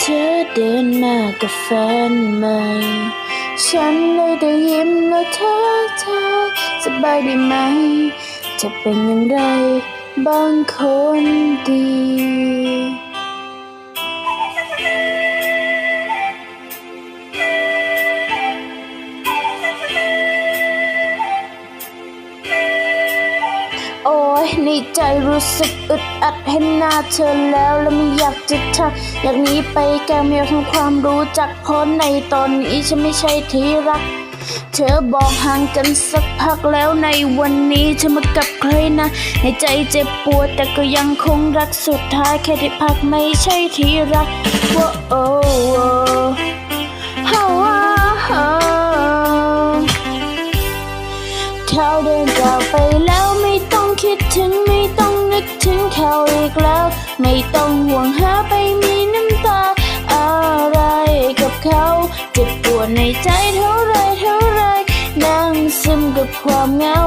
เธอเดินมากับแฟนใหม่ ฉันเลยได้ยิ้มแล้วเธอเธอสบายดีไหม จะเป็นอย่างไรบางคนดี ยในใจรู้สึกอึดอัดเห็นหน้าเธอแล้ว แล้วไม่อยากจะทักอยากหนีไปแกไม่อยากทำความรู้จักเพราะในตอนนี้ฉันไม่ใช่ที่รัก เธอบอกห่างกันสักพักแล้วในวันนี้เธอมากับใครนะ ในใจเจ็บปวดแต่ก็ยังคงรักสุดท้ายแค่ที่พักไม่ใช่ที่รักว่าโอ้ เขาอีกแล้ว ไม่ต้องห่วงหาไปมีน้ำตา อะไรกับเขาเจ็บปวดในใจเท่าไรเท่าไรนั่งซึมกับความเหงา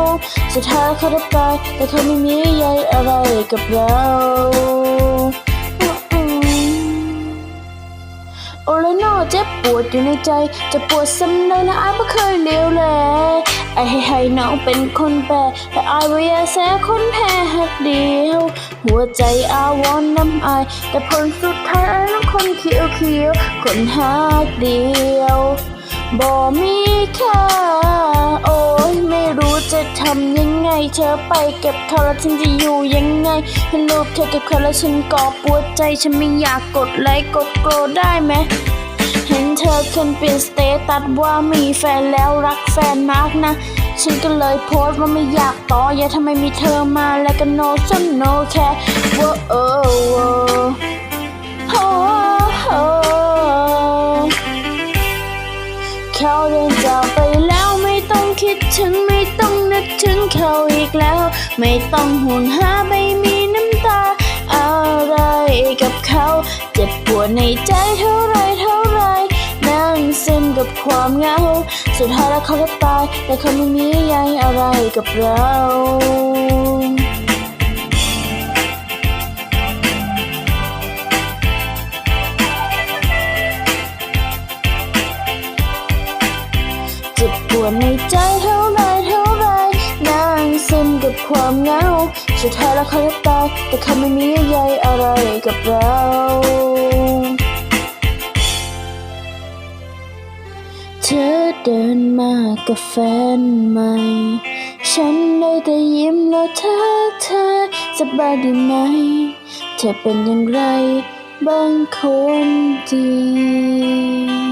สุดท้ายเขาได้ไปแต่เขาไม่มีใยอะไรกับเราอืมโอละนอเจ็บปวดอยู่ในใจ จะปวดซ้ำเลยนะอาไม่เคยเลี้ยวแล ไอให้ให้น้องเป็นคนแปรแต่อายว่าอย่าแสคนแพ้หักเดียว หัวใจอาวอนน้ำอาย แต่ผลสุดท้ายน้องคนเขียวเขียวคนหักเดียวบ่มีค่าโอ้ยไม่รู้จะทำยังไง เธอไปเก็บเขาแล้วฉันจะอยู่ยังไงเห็นรูปเธอกับเขาแล้วฉันก็ปวดใจ ฉันไม่อยากกดไลค์กดโกรธได้ไหม เห็นเธอขึ้นเป็นสเตตัสว่ามีแฟนแล้วรักแฟนมากนะ ฉันก็เลยโพสต์ว่าไม่อยากต่อ อย่าทำไมมีเธอมาแล้วก็ no ฉัน no care ว่าเออโอ้โหเขาเดินจากไปแล้วไม่ต้องคิดถึงไม่ต้องนึกถึงเขาอีกแล้ว ไม่ต้องห่วงหาไม่มีน้ำตาอะไรกับเขา เจ็บปวดในใจเท่าไรเท่าไร ซึมกับความเหงา สุดท้ายแล้วเขาก็ตาย แต่เขาไม่มีใยอะไรกับเราเจ็บปวดในใจเท่าไรเท่าไรนั่งซึมกับความเหงา สุดท้ายแล้วเขาก็ตาย แต่เขาไม่มีใยอะไรกับเรา กับแฟนใหม่ ฉันได้แต่ยิ้มแล้วเธอเธอสบายดีไหม เธอเป็นอย่างไรบางคนดี